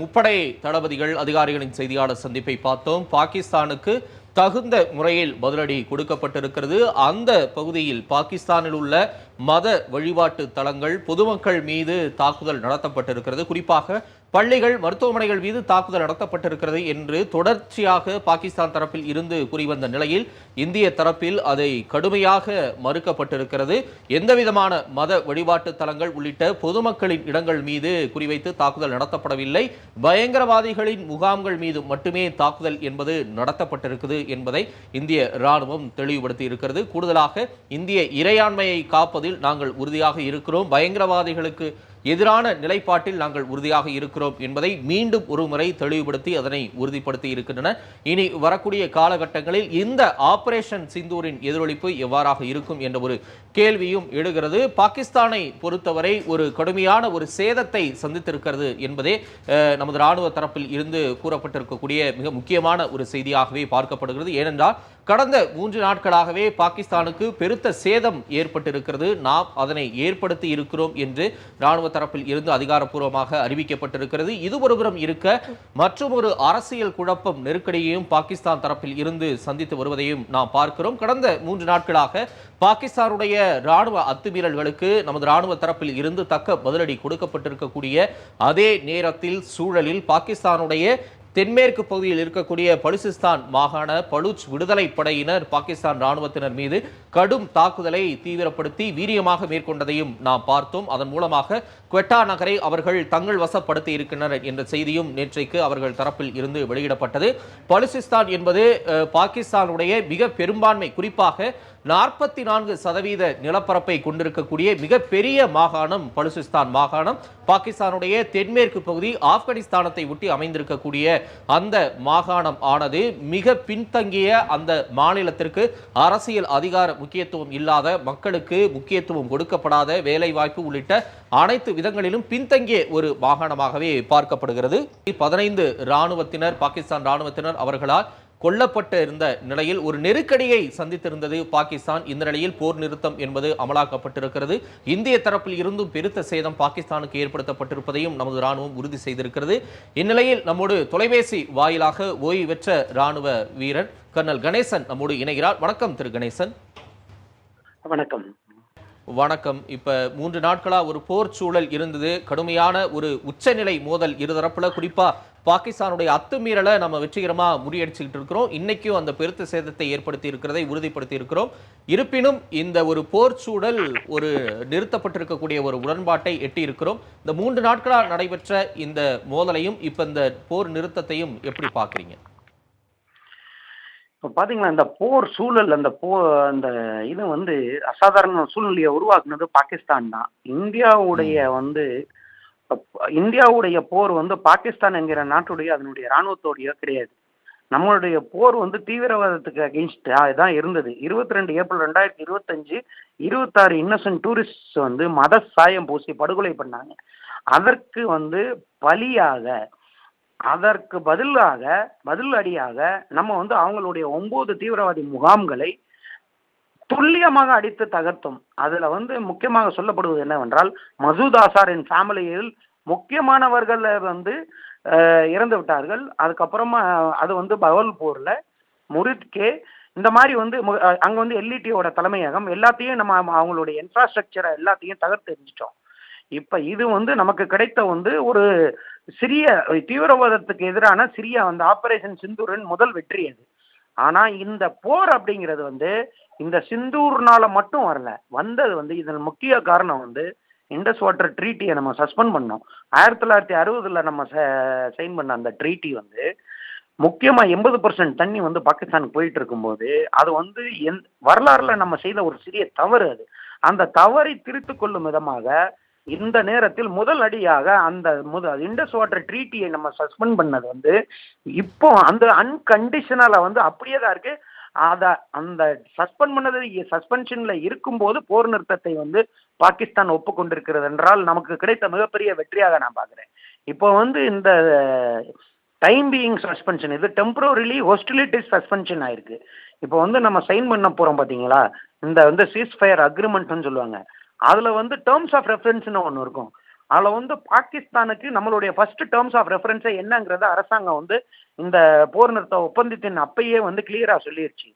முப்படை தளபதிகள் அதிகாரிகளின் செய்தியாளர் சந்திப்பை பார்த்தோம். பாகிஸ்தானுக்கு தகுந்த முறையில் பதிலடி கொடுக்கப்பட்டிருக்கிறது. அந்த பகுதியில் பாகிஸ்தானில் உள்ள மத வழிபாட்டு தலங்கள் பொதுமக்கள் மீது தாக்குதல் நடத்தப்பட்டிருக்கிறது. குறிப்பாக பள்ளிகள் மருத்துவமனைகள் மீது தாக்குதல் நடத்தப்பட்டிருக்கிறது என்று தொடர்ச்சியாக பாகிஸ்தான் தரப்பில் இருந்து கூறிவந்த நிலையில் இந்திய தரப்பில் அதை கடுமையாக மறுக்கப்பட்டிருக்கிறது. எந்தவிதமான மத வழிபாட்டு தலங்கள் உள்ளிட்ட பொதுமக்களின் இடங்கள் மீது குறிவைத்து தாக்குதல் நடத்தப்படவில்லை. பயங்கரவாதிகளின் முகாம்கள் மீது மட்டுமே தாக்குதல் என்பது நடத்தப்பட்டிருக்குது என்பதை இந்திய ராணுவம் தெளிவுபடுத்தி இருக்கிறது கூடுதலாக இந்திய இறையாண்மையை காப்பதில் நாங்கள் உறுதியாக இருக்கிறோம். பயங்கரவாதிகளுக்கு எதிரான நிலைப்பாட்டில் நாங்கள் உறுதியாக இருக்கிறோம் என்பதை மீண்டும் ஒருமுறை தெளிவுபடுத்தி அதனை உறுதிப்படுத்தி இருக்கின்றன. இனி வரக்கூடிய காலகட்டங்களில் இந்த ஆபரேஷன் சிந்தூரின் எதிரொலிப்பு எவ்வாறாக இருக்கும் என்ற ஒரு கேள்வியும் எழுகிறது. பாகிஸ்தானை பொறுத்தவரை ஒரு கடுமையான ஒரு சேதத்தை சந்தித்திருக்கிறது என்பதே அஹ், நமது ராணுவ தரப்பில் இருந்து கூறப்பட்டிருக்கக்கூடிய மிக முக்கியமான ஒரு செய்தியாகவே பார்க்கப்படுகிறது. ஏனென்றால் கடந்த மூன்று நாட்களாகவே பாகிஸ்தானுக்கு பெருத்த சேதம் ஏற்பட்டிருக்கிறது. நாம் அதனை ஏற்படுத்தி இருக்கிறோம் என்று ராணுவ தரப்பில் இருந்து அதிகாரப்பூர்வமாக அறிவிக்கப்பட்டிருக்கிறது. இது ஒருபுறம் இருக்க மற்றும் ஒரு அரசியல் குழப்பம் நெருக்கடியையும் பாகிஸ்தான் தரப்பில் இருந்து சந்தித்து வருவதையும் நாம் பார்க்கிறோம். கடந்த மூன்று நாட்களாக பாகிஸ்தானுடைய ராணுவ அத்துமீறல்களுக்கு நமது ராணுவ தரப்பில் இருந்து தக்க பதிலடி கொடுக்கப்பட்டிருக்கக்கூடிய அதே நேரத்தில் சூழலில் பாகிஸ்தானுடைய தென்மேற்கு பகுதியில் இருக்கக்கூடிய பலுசிஸ்தான் மாகாண பலூச் விடுதலை படையினர் பாகிஸ்தான் ராணுவத்தினர் மீது கடும் தாக்குதலை தீவிரப்படுத்தி வீரியமாக மேற்கொண்டதையும் நாம் பார்த்தோம். அதன் மூலமாக குவெட்டா நகரை அவர்கள் தங்கள் வசப்படுத்தி இருக்கின்றனர் என்ற செய்தியும் நேற்றைக்கு அவர்கள் தரப்பில் இருந்து வெளியிடப்பட்டது. பலுசிஸ்தான் என்பது பாகிஸ்தானுடைய மிக பெரும்பான்மை குறிப்பாக நாற்பத்தி நான்கு சதவீத நிலப்பரப்பை கொண்டிருக்கக்கூடிய மிகப்பெரிய மாகாணம் பலுசிஸ்தான் மாகாணம். பாகிஸ்தானுடைய தென்மேற்கு பகுதி ஆப்கானிஸ்தானத்தை ஒட்டி அமைந்திருக்கக்கூடிய அந்த மாகாணம் ஆனது மிக பின்தங்கிய அந்த மாநிலத்திற்கு அரசியல் அதிகார முக்கியத்துவம் இல்லாத மக்களுக்கு முக்கியத்துவம் கொடுக்கப்படாத வேலைவாய்ப்பு உள்ளிட்ட அனைத்து விதங்களிலும் பின்தங்கிய ஒரு மாகாணமாகவே பார்க்கப்படுகிறது. பதினைந்து ராணுவத்தினர் பாகிஸ்தான் ராணுவத்தினர் அவர்களால் கொல்லப்பட்டு இருந்த நிலையில் ஒரு நெருக்கடியை சந்தித்திருந்தது பாகிஸ்தான். இந்த நிலையில் போர் நிறுத்தம் என்பது அமலாக்கப்பட்டிருக்கிறது. இந்திய தரப்பில் இருந்தும் பெருத்த சேதம் பாகிஸ்தானுக்கு ஏற்படுத்தப்பட்டிருப்பதையும் நமது ராணுவம் உறுதி செய்திருக்கிறது. இந்நிலையில் நம்மோடு தொலைபேசி வாயிலாக ஓய்வு பெற்ற ராணுவ வீரர் கர்னல் கணேசன் நம்மோடு இணைகிறார். வணக்கம் திரு கணேசன். வணக்கம். வணக்கம். இப்போ மூன்று நாட்களாக ஒரு போர் சூழல் இருந்தது. கடுமையான ஒரு உச்சநிலை மோதல் இருதரப்பில் குறிப்பாக பாகிஸ்தானுடைய அத்துமீறலை நம்ம வெற்றிகரமாக முறியடிச்சுக்கிட்டு இருக்கிறோம். இன்னைக்கும் அந்த பெருத்த சேதத்தை ஏற்படுத்தி இருக்கிறதை உறுதிப்படுத்தி இருக்கிறோம். இருப்பினும் இந்த ஒரு போர் சூழல் ஒரு நிறுத்தப்பட்டிருக்கக்கூடிய ஒரு உடன்பாட்டை எட்டி இருக்கிறோம். இந்த மூன்று நாட்களாக நடைபெற்ற இந்த மோதலையும் இப்போ இந்த போர் நிறுத்தத்தையும் எப்படி பார்க்குறீங்க? இப்போ பார்த்தீங்களா இந்த போர் சூழல் அந்த போ அந்த இது வந்து அசாதாரண சூழ்நிலையை உருவாக்குனது பாகிஸ்தான் தான். இந்தியாவுடைய வந்து இந்தியாவுடைய போர் வந்து பாகிஸ்தான் என்கிற நாட்டுடைய அதனுடைய இராணுவத்தோடைய கிடையாது. நம்மளுடைய போர் வந்து தீவிரவாதத்துக்கு அகெயின்ஸ்ட் தான் இருந்தது. இருபத்தி ரெண்டு ஏப்ரல் ரெண்டாயிரத்தி இருபத்தஞ்சு இருபத்தாறு இன்னசென்ட் டூரிஸ்ட் வந்து மத சாயம் பூசி படுகொலை பண்ணாங்க. அதற்கு வந்து பலியாக அதற்கு பதிலாக பதில் அடியாக நம்ம வந்து அவங்களுடைய ஒன்பது தீவிரவாதி முகாம்களை துல்லியமாக அடித்து தகர்த்தோம். அதுல வந்து முக்கியமாக சொல்லப்படுவது என்னவென்றால் மசூத் ஆசாரின் ஃபேமிலியில் முக்கியமானவர்கள் வந்து இறந்து விட்டார்கள். அதுக்கப்புறமா அது வந்து பவல்பூர்ல முருத்கே இந்த மாதிரி வந்து மு- அங்க வந்து எல்இடியோட தலைமையகம் எல்லாத்தையும் நம்ம அவங்களுடைய இன்ஃப்ராஸ்ட்ரக்சரை எல்லாத்தையும் தகர்த்து எரிஞ்சிட்டோம். இப்போ இது வந்து நமக்கு கிடைத்த வந்து ஒரு சிறிய தீவிரவாதத்துக்கு எதிரான சிறிய அந்த ஆபரேஷன் சிந்தூரின் முதல் வெற்றி அது. ஆனால் இந்த போர் அப்படிங்கிறது வந்து இந்த சிந்தூர்னால மட்டும் வரல. வந்தது வந்து இதன் முக்கிய காரணம் வந்து இண்டஸ் வாட்டர் ட்ரீட்டியை நம்ம சஸ்பெண்ட் பண்ணோம். ஆயிரத்தி தொள்ளாயிரத்தி அறுபதில் நம்ம சைன் பண்ண அந்த ட்ரீட்டி வந்து முக்கியமாக எண்பது பர்சன்ட் தண்ணி வந்து பாகிஸ்தானுக்கு போயிட்டு இருக்கும்போது அது வந்து எந் வரலாறுல நம்ம செய்த ஒரு சிறிய தவறு அது. அந்த தவறை திருத்து கொள்ளும் விதமாக இந்த நேரத்தில் முதல் அடியாக அந்த முதல் இண்டஸ் வாட்டர் ட்ரீட்டியை நம்ம சஸ்பெண்ட் பண்ணது வந்து இப்போ அந்த அன்கண்டிஷனலாக வந்து அப்படியே தான் இருக்கு. அதை அந்த சஸ்பெண்ட் பண்ணது சஸ்பென்ஷன்ல இருக்கும்போது போர் நிறுத்தத்தை வந்து பாகிஸ்தான் ஒப்புக்கொண்டிருக்கிறது என்றால் நமக்கு கிடைத்த மிகப்பெரிய வெற்றியாக நான் பார்க்குறேன். இப்போ வந்து இந்த டைம் பீயிங் சஸ்பென்ஷன் இது டெம்பரரிலி ஹொஸ்டிலிட்டிஸ் சஸ்பென்ஷன் ஆயிருக்கு. இப்போ வந்து நம்ம சைன் பண்ண போகிறோம் பார்த்தீங்களா? இந்த வந்து சீஸ் ஃபயர் அக்ரிமெண்ட்னு சொல்லுவாங்க. அதில் வந்து டேர்ம்ஸ் ஆஃப் ரெஃபரன்ஸ்னு ஒன்று இருக்கும். அதில் வந்து பாகிஸ்தானுக்கு நம்மளுடைய ஃபர்ஸ்ட் டேர்ம்ஸ் ஆஃப் ரெஃபரன்ஸே என்னங்கிறத அரசாங்கம் வந்து இந்த போர் நிறுத்த ஒப்பந்தத்தின் அப்பயே வந்து கிளியராக சொல்லிடுச்சு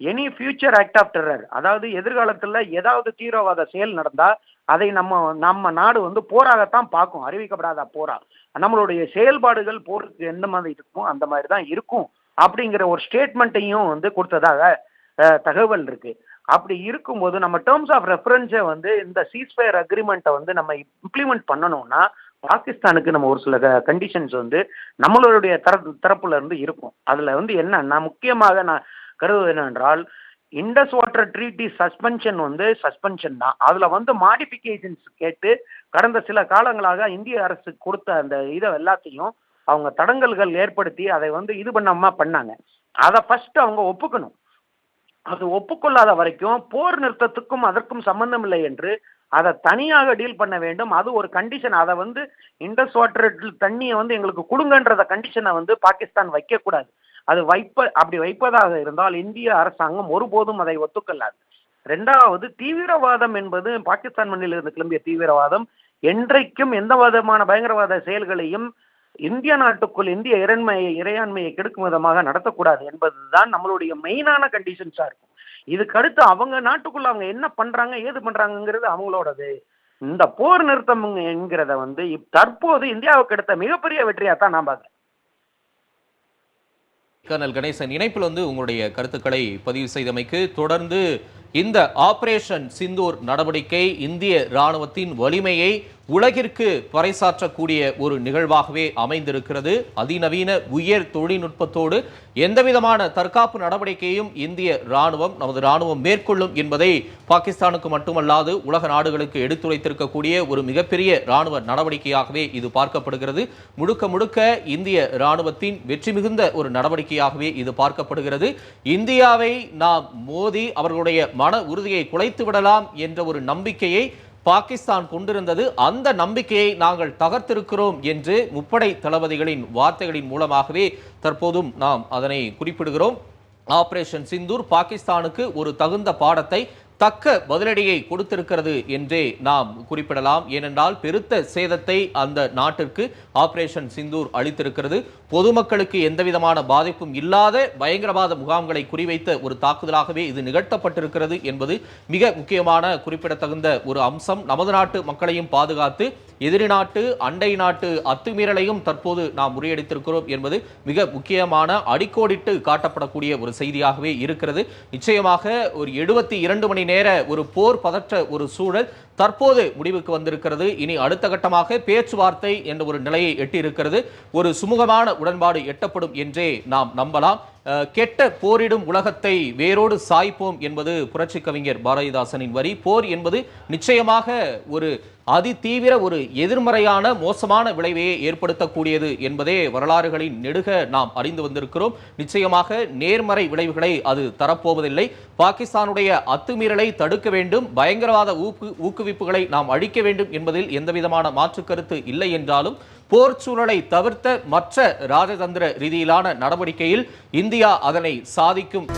any future act of terror அதாவது எதிர்காலத்தில் ஏதாவது தீவிரவாத செயல் நடந்தால் அதை நம்ம நம்ம நாடு வந்து போராகத்தான் பார்க்கும் அறிவிக்கப்படாத போரா. நம்மளுடைய செயல்பாடுகள் போருக்கு எந்த மாதிரி இருக்கும் அந்த மாதிரி தான் இருக்கும் அப்படிங்கிற ஒரு ஸ்டேட்மெண்ட்டையும் வந்து கொடுத்ததாக தகவல் இருக்கு. அப்படி இருக்கும்போது நம்ம டேர்ம்ஸ் ஆஃப் ரெஃபரன்ஸை வந்து இந்த சீஸ்ஃபயர் அக்ரிமெண்ட்டை வந்து நம்ம இம்ப்ளிமெண்ட் பண்ணணும்னா பாகிஸ்தானுக்கு நம்ம ஒரு சில கண்டிஷன்ஸ் வந்து நம்மளுடைய தர தரப்புல இருந்து இருக்கும். அதில் வந்து என்னன்னா முக்கியமாக நான் கருதுவது என்னென்றால் இண்டஸ் வாட்டர் ட்ரீட்டி சஸ்பென்ஷன் வந்து சஸ்பென்ஷன் தான். அதில் வந்து மாடிஃபிகேஷன்ஸ் கேட்டு கடந்த சில காலங்களாக இந்திய அரசு கொடுத்த அந்த இதை எல்லாத்தையும் அவங்க தடங்கல்கள் ஏற்படுத்தி அதை வந்து இது பண்ணாம பண்ணாங்க. அதை ஃபர்ஸ்ட் அவங்க ஒப்புக்கணும். அது ஒப்புக்கொள்ளாத வரைக்கும் போர் நிறுத்தத்துக்கும் அதற்கும் சம்பந்தம் இல்லை என்று அதை தனியாக டீல் பண்ண வேண்டும். அது ஒரு கண்டிஷன் அதை வந்து இண்டஸ் வாட்டர் தண்ணியை வந்து எங்களுக்கு கொடுங்கன்றத கண்டிஷனை வந்து பாகிஸ்தான் வைக்கக்கூடாது. அது வைப்ப அப்படி வைப்பதாக இருந்தால் இந்திய அரசாங்கம் ஒருபோதும் அதை ஒத்துக்கொள்ளாது. ரெண்டாவது தீவிரவாதம் என்பது பாகிஸ்தான் மண்ணிலிருந்து கிளம்பிய தீவிரவாதம் என்றைக்கும் எந்த விதமான பயங்கரவாத செயல்களையும் இந்திய நாட்டுக்குள் இந்திய இறைமையை இறையாண்மையை கெடுக்கும் விதமாக நடத்தக்கூடாது என்பதுதான் நம்மளுடைய மெயினான கண்டிஷன்ஸா இருக்கும். இதுக்கு அடுத்து அவங்க நாட்டுக்குள்ள அவங்க என்ன பண்றாங்க ஏது பண்றாங்கிறது அவங்களோடது. இந்த போர் நிறுத்தம் என்கிறத வந்து தற்போது இந்தியாவுக்கு எடுத்த மிகப்பெரிய வெற்றியா தான் நான் பார்க்கிறேன். கர்னல் கணேசன் இணைப்பில் வந்து உங்களுடைய கருத்துக்களை பதிவு செய்தமைக்கு தொடர்ந்து இந்த ஆபரேஷன் சிந்தூர் நடவடிக்கை இந்திய ராணுவத்தின் வலிமையை உலகிற்கு பறைசாற்றக்கூடிய ஒரு நிகழ்வாகவே அமைந்திருக்கிறது. அதிநவீன உயர் தொழில்நுட்பத்தோடு எந்தவிதமான தற்காப்பு நடவடிக்கையும் இந்திய ராணுவம் நமது ராணுவம் மேற்கொள்ளும் என்பதை பாகிஸ்தானுக்கு மட்டுமல்லாது உலக நாடுகளுக்கு எடுத்துரைத்திருக்கக்கூடிய ஒரு மிகப்பெரிய ராணுவ நடவடிக்கையாகவே இது பார்க்கப்படுகிறது. முழுக்க முழுக்க இந்திய ராணுவத்தின் வெற்றி மிகுந்த ஒரு நடவடிக்கையாகவே இது பார்க்கப்படுகிறது. இந்தியாவை நாம் மோதி அவர்களுடைய மன உறுதியை குலைத்து விடலாம் என்ற ஒரு நம்பிக்கையை பாகிஸ்தான் கொண்டிருந்தது அந்த நம்பிக்கையை நாங்கள் தகர்த்திருக்கிறோம் என்று முப்படை தளபதிகளின் வார்த்தைகளின் மூலமாகவே தற்போதும் நாம் அதனை குறிப்பிடுகிறோம். ஆபரேஷன் சிந்தூர் பாகிஸ்தானுக்கு ஒரு தகுந்த பாடத்தை தக்க பதிலடியை கொடுத்திருக்கிறது என்றே நாம் குறிப்பிடலாம். ஏனென்றால் பெருத்த சேதத்தை அந்த நாட்டிற்கு ஆபரேஷன் சிந்தூர் அளித்திருக்கிறது. பொதுமக்களுக்கு எந்தவிதமான பாதிப்பும் இல்லாத பயங்கரவாத முகாம்களை குறிவைத்த ஒரு தாக்குதலாகவே இது நிகழ்த்தப்பட்டிருக்கிறது என்பது மிக முக்கியமான குறிப்பிடத்தகுந்த ஒரு அம்சம். நமது நாட்டு மக்களையும் பாதுகாத்து எதிரி நாட்டு அண்டை நாட்டு அத்துமீறலையும் தற்போது நாம் முறியடித்திருக்கிறோம் என்பது மிக முக்கியமான அடிக்கோடிட்டு காட்டப்படக்கூடிய ஒரு செய்தியாகவே இருக்கிறது. நிச்சயமாக ஒரு எழுபத்தி இரண்டு மணி நேர ஒரு போர் பதற்ற ஒரு சூழல் தற்போது முடிவுக்கு வந்திருக்கிறது. இனி அடுத்த கட்டமாக பேச்சுவார்த்தை என்ற ஒரு நிலையை எட்டியிருக்கிறது. ஒரு சுமூகமான உடன்பாடு எட்டப்படும் என்றே நாம் நம்பலாம். கெட்ட போரிடும் உலகத்தை வேரோடு சாய்ப்போம் என்பது புரட்சி கவிஞர் பாரதிதாசனின் வரி. போர் என்பது நிச்சயமாக ஒரு அதிதீவிர ஒரு எதிர்மறையான மோசமான விளைவையே ஏற்படுத்தக்கூடியது என்பதே வரலாறுகளின் நெடுக நாம் அறிந்து வந்திருக்கிறோம். நிச்சயமாக நேர்மறை விளைவுகளை அது தரப்போவதில்லை. பாகிஸ்தானுடைய அத்துமீறலை தடுக்க வேண்டும். பயங்கரவாத ஊக்கு ஊக்குவிப்புகளை நாம் அழிக்க வேண்டும் என்பதில் எந்தவிதமான மாற்று கருத்து இல்லை என்றாலும் போர் சூழலை தவிர்த்த மற்ற ராஜதந்திர ரீதியிலான நடவடிக்கையில் இந்தியா அதனை சாதிக்கும்.